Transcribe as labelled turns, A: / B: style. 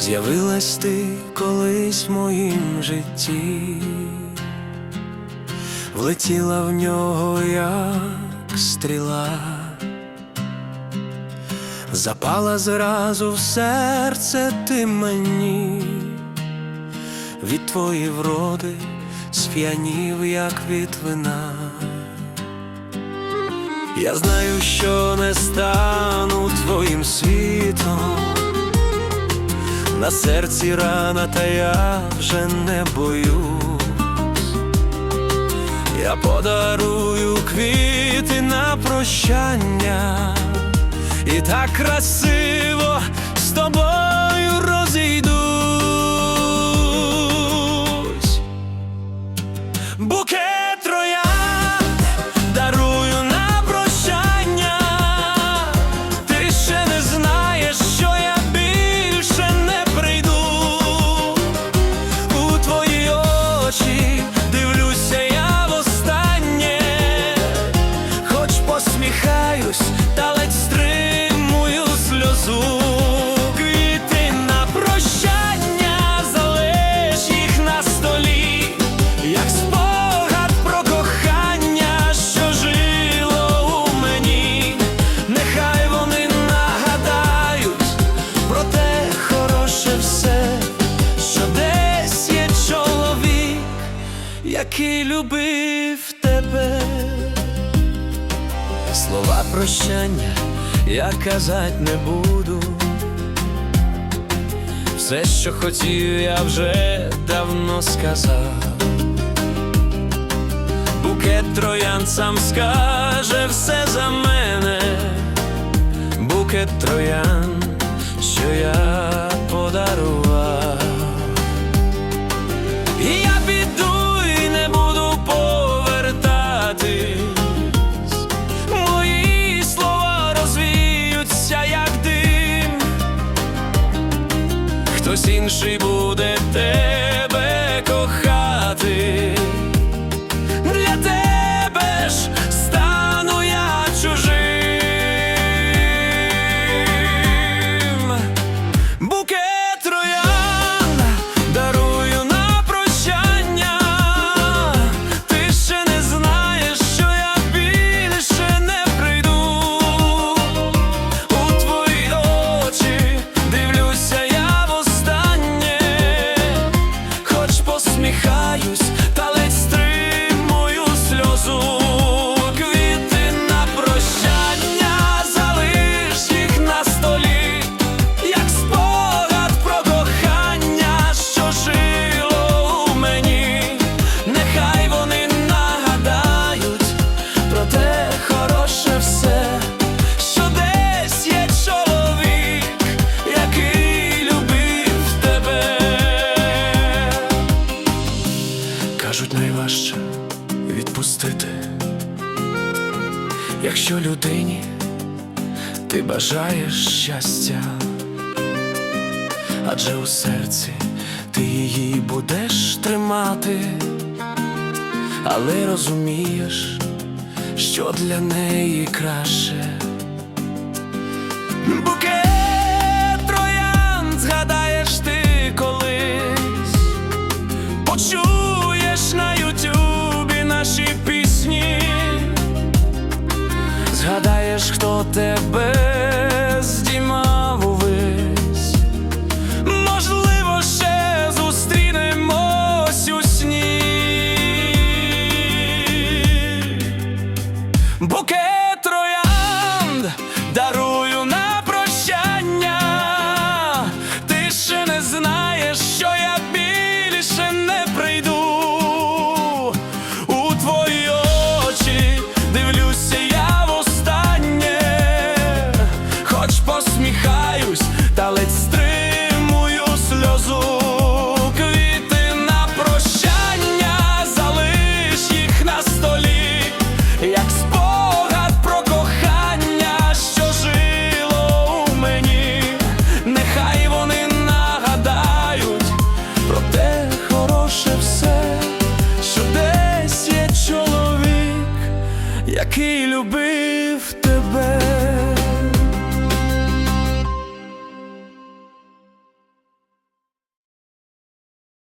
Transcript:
A: з'явилась ти колись в моїм житті, влетіла в нього, як стріла, запала зразу в серце ти мені, від твої вроди сп'янів, як від вина. Я знаю, що не стану твоїм світом на серці рана, та я вже не боюсь, я подарую квіти на прощання і так красиво. любив тебе, слова прощання я казать не буду. Все, що хотів, я вже давно сказав. Букет троян сам скаже все за мене, букет троян, що я. хтось інший буде тебе кохати. якщо людині ти бажаєш щастя, адже у серці ти її будеш тримати, але розумієш, що для неї краще. згадаєш, хто тебе. який любив тебе.